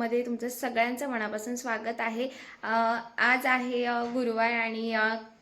ब्लॉगमध्ये तुमचं सगळ्यांचं मनापासून स्वागत आहे. आज आहे गुरुवार आणि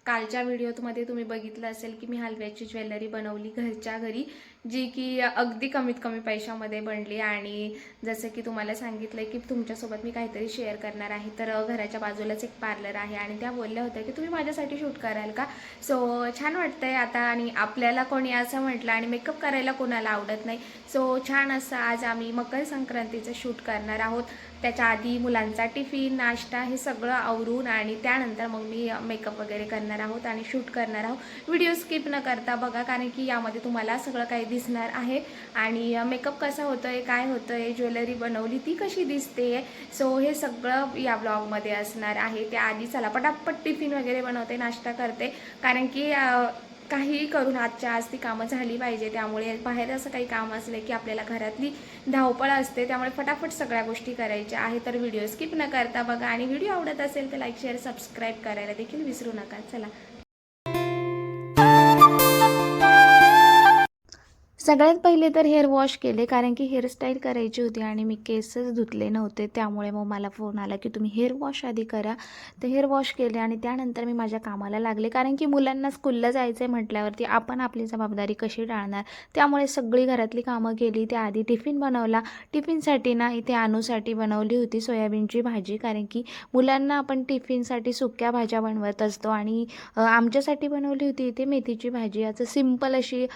कालच्या व्हिडिओमध्ये तुम्ही बघितलं असेल की मी हलव्याची ज्वेलरी बनवली घरच्या घरी जी की अगदी कमीत कमी पैशामध्ये बनली. आणि जसं की तुम्हाला सांगितलं की तुमच्यासोबत मी काहीतरी शेअर करणार आहे तर घराच्या बाजूलाच एक पार्लर आहे. आणि त्या बोलल्या होत्या की तुम्ही माझ्यासाठी शूट कराल का? सो छान वाटतंय आता. आणि आपल्याला कोणी असं म्हटलं आणि मेकअप करायला कोणाला आवडत नाही. सो छान असं आज आम्ही मकर संक्रांतीचं शूट करणार आहोत. त्याच्या आधी मुलांचा टिफिन नाश्ता हे सगळं आवरून आणि त्यानंतर मग मी मेकअप वगैरे करणार आहोत आणि शूट करणार आहोत. व्हिडिओ स्किप न करता बघा कारण की यामध्ये तुम्हाला सगळं काही दिसणार आहे. आणि मेकअप कसा होतो आहे काय होतं आहे ज्वेलरी बनवली ती कशी दिसते? सो हे सगळं या ब्लॉगमध्ये असणार आहे. त्याआधी चला पटापट टिफिन वगैरे बनवते नाश्ता करते. कारण की काहीही करून आजच्या आज ती कामं झाली पाहिजे. त्यामुळे बाहेर असं काही काम असलं की आपल्याला घरातली धावपळ असते त्यामुळे फटाफट सगळ्या गोष्टी करायच्या आहे. तर व्हिडिओ स्किप न करता बघा. आणि व्हिडिओ आवडत असेल तर लाईक शेअर सबस्क्राईब करायला देखील विसरू नका. चला. सगळ्यात पहिले तर हेअर वॉश केले कारण की हेअरस्टाईल करायची होती आणि मी केसच धुतले नव्हते. त्यामुळे मग मला फोन आला की तुम्ही हेअर वॉश आधी करा. तर हेअर वॉश केले आणि त्यानंतर मी माझ्या कामाला लागले. कारण की मुलांना स्कूलला जायचं आहे म्हटल्यावरती आपण आपली जबाबदारी कशी टाळणार? त्यामुळे सगळी घरातली कामं केली. त्याआधी टिफिन बनवला. टिफिनसाठी ना इथे अनुसाठी बनवली होती सोयाबीनची भाजी. कारण की मुलांना आपण टिफिनसाठी सुक्या भाज्या बनवत असतो आणि आमच्यासाठी बनवली होती इथे मेथीची भाजी. असं सिंपल अशी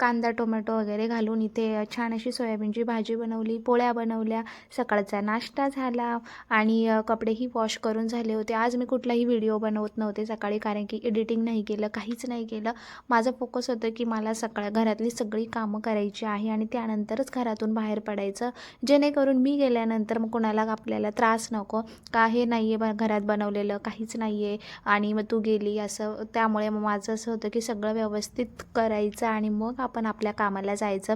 कांदा टोमॅटो वगैरे घालून इथे छान अशी सोयाबीनची भाजी बनवली पोळ्या बनवल्या सकाळचा नाश्ता झाला आणि कपडेही वॉश करून झाले होते. आज मी कुठलाही व्हिडिओ बनवत नव्हते सकाळी कारण की एडिटिंग नाही केलं काहीच नाही केलं. माझं फोकस होतं की मला सकाळ घरातली सगळी कामं करायची आहे आणि त्यानंतरच घरातून बाहेर पडायचं. जेणेकरून मी गेल्यानंतर मग कोणाला आपल्याला त्रास नको. का हे नाही आहे घरात बनवलेलं काहीच नाही आहे आणि मग तू गेली असं. त्यामुळे मग माझं असं होतं की सगळं व्यवस्थित करायचं आणि मग आपण आपल्या कामाला जायचं.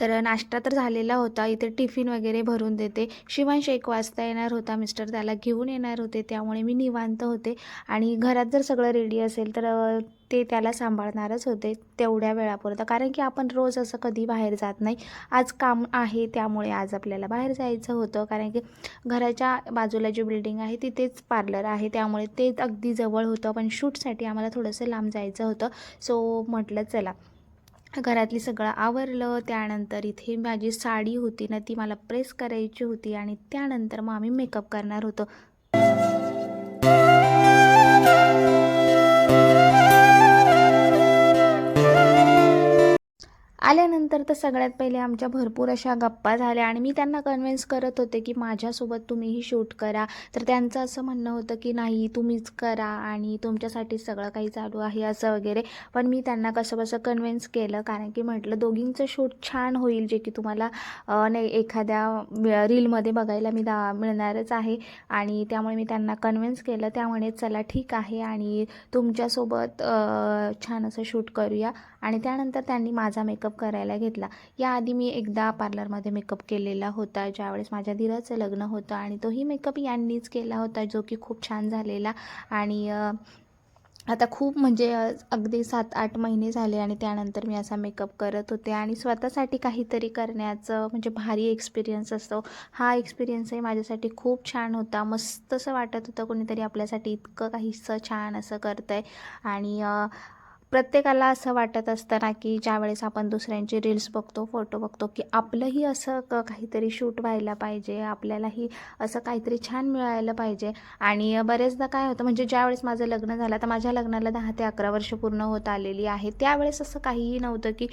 तर नाश्ता तर झालेला होता. इथे टिफिन वगैरे भरून देते. शिवांश एक वाजता येणार होता. मिस्टर त्याला घेऊन येणार होते. त्यामुळे मी निवांत होते. आणि घरात जर सगळं रेडी असेल तर ते त्याला सांभाळणारच होते तेवढ्या वेळापुरतं. कारण की आपण रोज असं कधी बाहेर जात नाही. आज काम आहे त्यामुळे आज आपल्याला बाहेर जायचं होतं. कारण की घराच्या बाजूला जी बिल्डिंग आहे तिथेच पार्लर आहे. त्यामुळे ते अगदी जवळ होतं. पण शूटसाठी आम्हाला थोडंसं लांब जायचं होतं. सो म्हटलं चला. घरातली सगळं आवरलं त्यानंतर इथे माझी साडी होती ना ती मला प्रेस करायची होती आणि त्यानंतर मग आम्ही मेकअप करणार होतो. आल्यानंतर तर सगळ्यात पहिले आमच्या भरपूर अशा गप्पा झाल्या आणि मी त्यांना कन्व्हिन्स करत होते की माझ्यासोबत तुम्हीही शूट करा. तर त्यांचं असं म्हणणं होतं की नाही तुम्हीच करा आणि तुमच्यासाठी सगळं काही चालू आहे असं वगैरे. पण मी त्यांना कसं कसं कन्व्हिन्स केलं कारण की म्हटलं दोघींचं शूट छान होईल जे की तुम्हाला नाही एखाद्या रीलमध्ये बघायला मी दा मिळणारच आहे. आणि त्यामुळे मी त्यांना कन्व्हिन्स केलं. त्यामुळे चला ठीक आहे आणि तुमच्यासोबत छान असं शूट करूया. आणि त्यानंतर त्यांनी माझा मेकअप करायला घेतला. याआधी मी एकदा पार्लरमध्ये मेकअप केलेला होता ज्यावेळेस माझ्या धीराचं लग्न होतं आणि तोही मेकअप यांनीच केला होता जो की खूप छान झालेला. आणि आता खूप म्हणजे अगदी सात आठ महिने झाले आणि त्यानंतर मी असा मेकअप करत होते. आणि स्वतःसाठी काहीतरी करण्याचं म्हणजे भारी एक्सपिरियन्स असतो. हा एक्सपिरियन्सही माझ्यासाठी खूप छान होता. मस्त असं वाटत होतं कोणीतरी आपल्यासाठी इतकं काहीसं छान असं करतं आहे आणि प्रत्येकाला असं वाटत असतं ना की ज्यावेळेस आपण दुसऱ्यांचे रील्स बघतो फोटो बघतो की आपलंही असं क काहीतरी शूट व्हायला पाहिजे आपल्यालाही असं काहीतरी छान मिळायला पाहिजे. आणि बरेचदा काय होतं म्हणजे ज्यावेळेस माझं लग्न झालं तर माझ्या लग्नाला दहा ते अकरा वर्ष पूर्ण होत आलेली आहे. त्यावेळेस असं काहीही नव्हतं की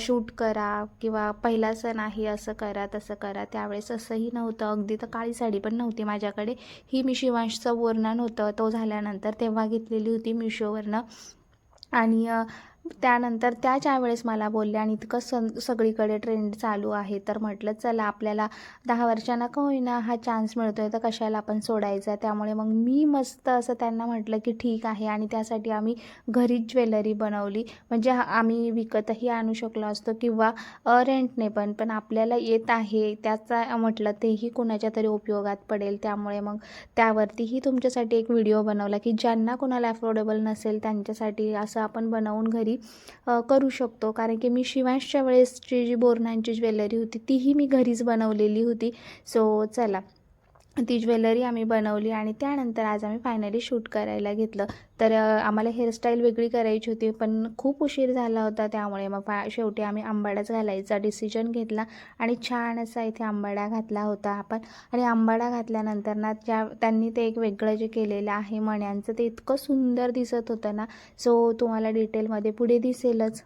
शूट करा किंवा पहिला सण आहे असं करा तसं करा. त्यावेळेस असंही नव्हतं. अगदी तर काळी साडी पण नव्हती माझ्याकडे. ही मी शिवांशचं वर्णन होतं तो झाल्यानंतर तेव्हा घेतलेली होती मिशोवरनं. आणि त्यानंतर त्या वेळेस मला बोलल्या आणि इतकं सं सगळीकडे ट्रेंड चालू आहे तर म्हटलं चला आपल्याला दहा वर्षांना का होईना हा चान्स मिळतो आहे तर कशाला आपण सोडायचा? त्यामुळे मग मी मस्त असं त्यांना म्हटलं की ठीक आहे आणि त्यासाठी आम्ही घरीच ज्वेलरी बनवली. म्हणजे आम्ही विकतही आणू शकलो असतो किंवा रेंटने पण पण आपल्याला येत आहे त्याचा म्हटलं तेही कुणाच्या तरी उपयोगात पडेल. त्यामुळे मग त्यावरतीही तुमच्यासाठी एक व्हिडिओ बनवला की ज्यांना कोणाला अफोर्डेबल नसेल त्यांच्यासाठी असं आपण बनवून घरी करू शकतो. कारण की मी शिवांशच्या वेळेसची जी बोरणांची ज्वेलरी होती तीही मी घरीच बनवलेली होती. सो चला. ती ज्वेलरी आम्ही बनवली आणि त्यानंतर आज आम्ही फायनली शूट करायला घेतलं. तर आम्हाला हेअरस्टाईल वेगळी करायची होती पण खूप उशीर झाला होता त्यामुळे. मग फा शेवटी आम्ही आंबाडाच घालायचा डिसिजन घेतला आणि छान असा इथे आंबाडा घातला होता आपण. आणि आंबाडा घातल्यानंतर ना त्या त्यांनी ते एक वेगळं जे केलेलं आहे मण्यांचं ते इतकं सुंदर दिसत होतं ना. सो तुम्हाला डिटेलमध्ये पुढे दिसेलच.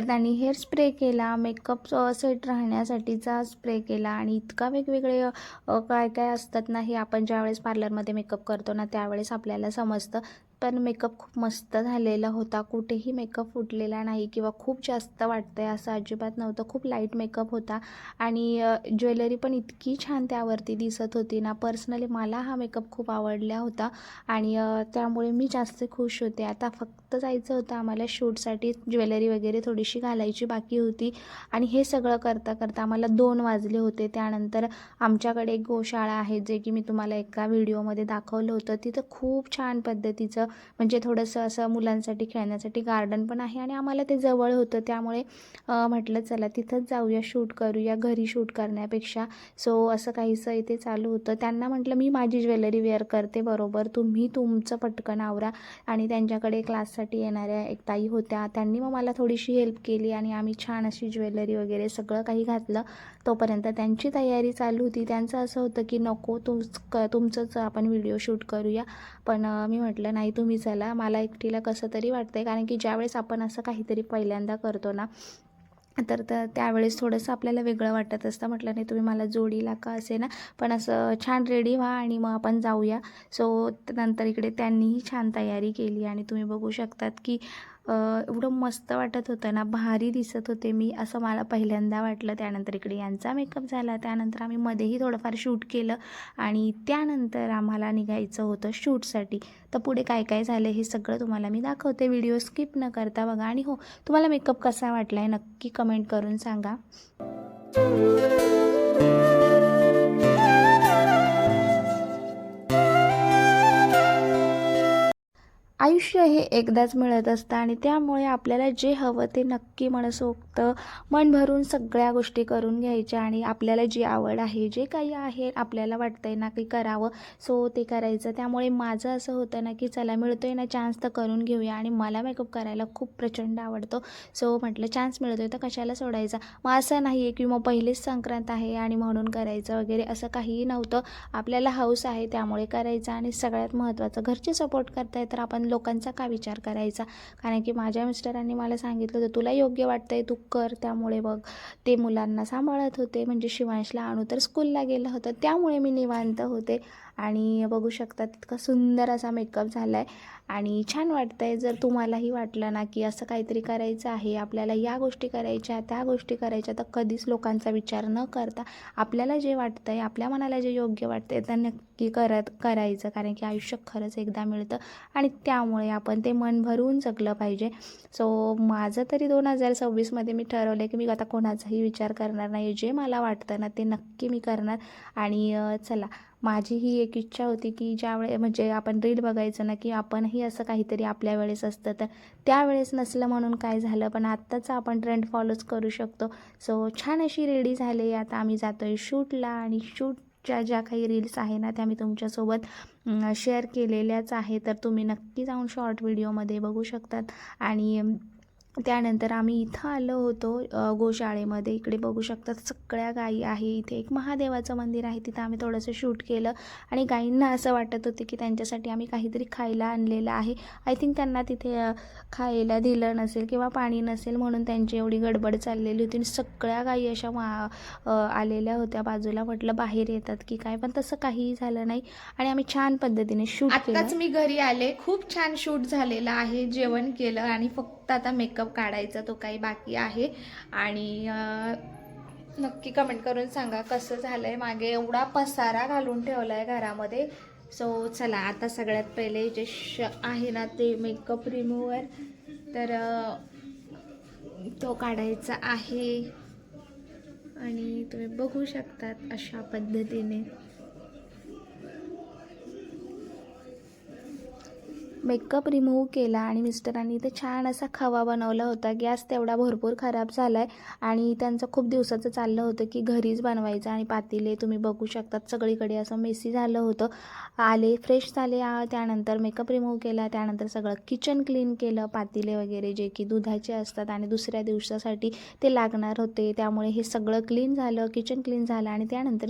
तर त्यांनी हेअर स्प्रे केला मेकअप सेट राहण्यासाठीचा स्प्रे केला आणि इतका वेगवेगळे काय काय असतात ना हे आपण ज्यावेळेस पार्लरमध्ये मेकअप करतो ना त्यावेळेस आपल्याला समजतं. पण मेकअप खूप मस्त झालेला होता. कुठेही मेकअप फुटलेला नाही किंवा खूप जास्त वाटतंय असं अजिबात नव्हतं. खूप लाइट मेकअप होता. आणि ज्वेलरी पण इतकी छान त्यावरती दिसत होती ना. पर्सनली मला हा मेकअप खूप आवडला होता. आणि त्यामुळे मी जास्त खुश होते. आता फक्त जायचं होतं आम्हाला शूटसाठी ज्वेलरी वगैरे थोडीशी घालायची बाकी होती. आणि हे सगळं करता करता आम्हाला दोन वाजले होते. त्यानंतर आमच्याकडे एक गोशाळा आहे जे की मी तुम्हाला एका व्हिडिओमध्ये दाखवलं होतं. तिथं खूप छान पद्धतीचं म्हणजे थोडंसं असं मुलांसाठी खेळण्यासाठी गार्डन पण आहे आणि आम्हाला ते जवळ होतं. त्यामुळे म्हटलं चला तिथंच जाऊया शूट करूया घरी शूट करण्यापेक्षा. सो असं काहीसं इथे चालू होतं. त्यांना म्हटलं मी माझी ज्वेलरी वेअर करते बरोबर. तुम्ही तुमचं पटकन आवरा. आणि त्यांच्याकडे क्लाससाठी येणाऱ्या एक ताई होत्या. त्यांनी मग मला थोडीशी हेल्प केली आणि आम्ही छान अशी ज्वेलरी वगैरे सगळं काही घातलं. तोपर्यंत त्यांची तयारी चालू होती. त्यांचं असं होतं की नको तुमच क तुमचंच आपण व्हिडिओ शूट करूया. पण मी म्हटलं नाही तुम्ही चला. मला एकटीला कसं तरी वाटतं आहे कारण की ज्यावेळेस आपण असं काहीतरी पहिल्यांदा करतो ना तर तर त्यावेळेस थोडंसं आपल्याला वेगळं वाटत असतं. म्हटलं नाही तुम्ही मला जोडीला का असे ना पण असं छान रेडी व्हा आणि मग आपण जाऊया. सो नंतर इकडे त्यांनीही छान तयारी केली आणि तुम्ही बघू शकतात की एवढं मस्त वाटत होतं ना भारी दिसत होते मी असं मला पहिल्यांदा वाटलं. त्यानंतर इकडे यांचा मेकअप झाला. त्यानंतर आम्ही मध्येही थोडंफार शूट केलं आणि त्यानंतर आम्हाला निघायचं होतं शूटसाठी तर पुढे काय काय झालं हे सगळं तुम्हाला मी दाखवते. व्हिडिओ स्किप न करता बघा. आणि हो तुम्हाला मेकअप कसा वाटला आहे नक्की कमेंट करून सांगा. आयुष्य हे एकदाच मिळत असतं आणि त्यामुळे आपल्याला जे हवं ते नक्की मनसोक्त मन भरून सगळ्या गोष्टी करून घ्यायच्या आणि आपल्याला जी आवड आहे जे काही आहे आपल्याला वाटतं आहे ना की करावं सो ते करायचं. त्यामुळे माझं असं होतं ना की चला मिळतो आहे ना चान्स तर करून घेऊया आणि मला मेकअप करायला खूप प्रचंड आवडतो. सो म्हटलं चान्स मिळतो आहे तर कशाला सोडायचा? मग असं नाही आहे की मग पहिलीच संक्रांत आहे आणि म्हणून करायचं वगैरे असं काहीही नव्हतं. आपल्याला हौस आहे त्यामुळे करायचं आणि सगळ्यात महत्त्वाचं घरचे सपोर्ट करताय तर आपण लोक लोकांचा का विचार करायचा? कारण की माझ्या मिस्टरांनी मला सांगितलं होतं तुला योग्य वाटतं आहे तू कर. त्यामुळे बघ ते मुलांना सांभाळत होते. म्हणजे शिवांशला आणू तर स्कूलला गेलं होतं. त्यामुळे मी निवांत होते. आणि बघू शकता तितका सुंदर असा मेकअप झाला आहे आणि छान वाटतं आहे जर तुम्हालाही वाटलं ना की असं काहीतरी करायचं आहे आपल्याला या गोष्टी करायच्या त्या गोष्टी करायच्या तर कधीच लोकांचा विचार न करता आपल्याला जे वाटतं आहे आपल्या मनाला जे योग्य वाटतं आहे तर नक्की करत करायचं. कारण की आयुष्य खरंच एकदा मिळतं आणि त्यामुळे आपण ते मन भरून जगलं पाहिजे. सो माझं तरी दोन हजार सव्वीसमध्ये मी ठरवलं आहे की मी आता कोणाचाही विचार करणार नाही जे मला वाटतं ना ते नक्की मी करणार. आणि चला माझी ही एक इच्छा होती की ज्यावेळे म्हणजे आपण रील बघायचं ना की आपणही असं काहीतरी आपल्या वेळेस असतं. तर त्यावेळेस नसलं म्हणून काय झालं? पण आत्ताचं आपण ट्रेंड फॉलोच करू शकतो. सो छान अशी रेडी झाली आता आम्ही जातो आहे शूटला आणि शूटच्या ज्या काही रील्स आहे ना त्या मी तुमच्यासोबत शेअर केलेल्याच आहे. तर तुम्ही नक्की जाऊन शॉर्ट व्हिडिओमध्ये बघू शकतात. आणि त्यानंतर आम्ही इथं आलो होतो गोशाळेमध्ये. इकडे बघू शकतात सगळ्या गायी आहे. इथे एक महादेवाचं मंदिर आहे. तिथं आम्ही थोडंसं शूट केलं आणि गायींना असं वाटत होते की त्यांच्यासाठी आम्ही काहीतरी खायला आणलेलं आहे. आय थिंक त्यांना तिथे खायला दिलं नसेल किंवा पाणी नसेल म्हणून त्यांची एवढी गडबड चाललेली होती. आणि सगळ्या गायी अशा मा आलेल्या होत्या. बाजूला म्हटलं बाहेर येतात की काय पण तसं काहीही झालं नाही. आणि आम्ही छान पद्धतीने शूट आत्ताच मी घरी आले. खूप छान शूट झालेलं आहे. जेवण केलं आणि फक्त आता मेकअप काढायचा तो काही बाकी आहे. आणि नक्की कमेंट करून सांगा कसं झालं आहे मागे एवढा पसारा घालून ठेवला आहे घरामध्ये. सो चला आता सगळ्यात पहिले जे श आहे ना ते मेकअप रिमूवर तर तो काढायचा आहे. आणि तुम्ही बघू शकतात अशा पद्धतीने. मेकअप रिमूव्ह केला आणि मिस्टरांनी इथे छान असा खवा बनवला होता. गॅस तेवढा भरपूर खराब झाला आहे आणि त्यांचं खूप दिवसाचं चाललं होतं की घरीच बनवायचं आणि पातीले तुम्ही बघू शकतात. सगळीकडे असं मेसी झालं होतं. आले फ्रेश झाले त्यानंतर मेकअप रिमूव्ह केला त्यानंतर सगळं किचन क्लीन केलं पातीले वगैरे जे की दुधाचे असतात आणि दुसऱ्या दिवसासाठी ते लागणार होते. त्यामुळे हे सगळं क्लीन झालं किचन क्लीन झालं आणि त्यानंतर